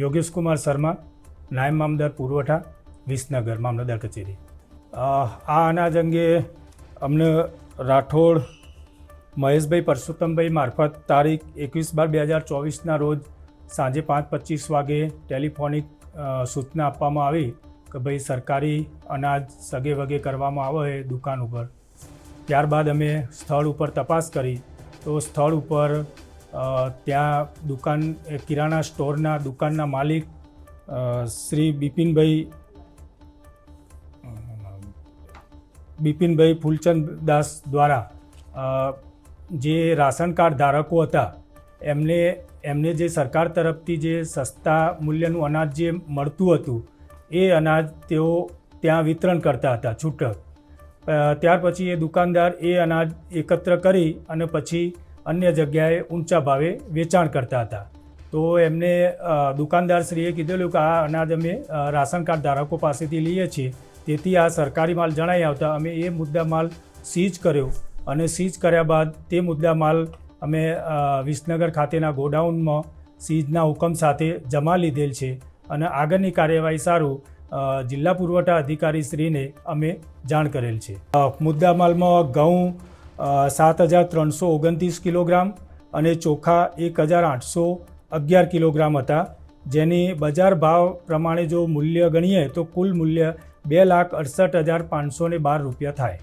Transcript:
યોગેશ કુમાર શર્મા, નાયબ મામદાર પુરવઠા, વિસનગર, મામલતદાર કચેરી. આ અનાજ અંગે અમને રાઠોડ, મહેશભાઈ પરસોત્તમભાઈ મારફત તારીખ એકવીસ બાર બે હજાર ચોવીસના રોજ સાંજે પાંચ પચીસ વાગે ટેલિફોનિક સૂચના આપવામાં આવી કે ભાઈ સરકારી અનાજ સગે વગે કરવામાં આવે એ દુકાન ઉપર. ત્યારબાદ અમે સ્થળ ઉપર તપાસ કરી. તો સ્થળ ઉપર ત્યાં દુકાન કિરાણા સ્ટોરના દુકાનના માલિક શ્રી બિપિનભાઈ બિપિનભાઈ ફૂલચંદ દાસ દ્વારા જે રાશન કાર્ડ ધારકો હતા, એમને એમને જે સરકાર તરફથી જે સસ્તા મૂલ્યનું અનાજ જે મળતું હતું, એ અનાજ તેઓ ત્યાં વિતરણ કરતા હતા, છૂટક. ત્યાર પછી એ દુકાનદાર એ અનાજ એકત્ર કરી અને પછી અન્ય જગ્યાએ ઊંચા ભાવે વેચાણ કરતા હતા. તો એમને દુકાનદારશ્રીએ કીધેલું કે આ અનાજ અમે રાશન કાર્ડ ધારકો પાસેથી લઈએ છીએ. તેથી આ સરકારી માલ જણાઈ આવતા અમે એ મુદ્દા માલ સીઝ કર્યો અને સીઝ કર્યા બાદ તે મુદ્દા માલ અમે વિસનગર ખાતેના ગોડાઉનમાં સીઝના હુકમ સાથે જમા લીધેલ છે અને આગળની કાર્યવાહી સારું જિલ્લા પુરવઠા અધિકારી શ્રીને અમે જાણ કરેલ છે. મુદ્દા મુદ્દામાલમાં ઘઉં સાત હજાર ત્રણસો ઓગણત્રીસ કિલોગ્રામ અને ચોખા એક હજાર આઠસો અગિયાર કિલોગ્રામ હતા. જેની બજાર ભાવ પ્રમાણે જો મૂલ્ય ગણીએ તો કુલ મૂલ્ય બે લાખ અડસઠ હજાર પાંચસો બાર રૂપિયા થાય.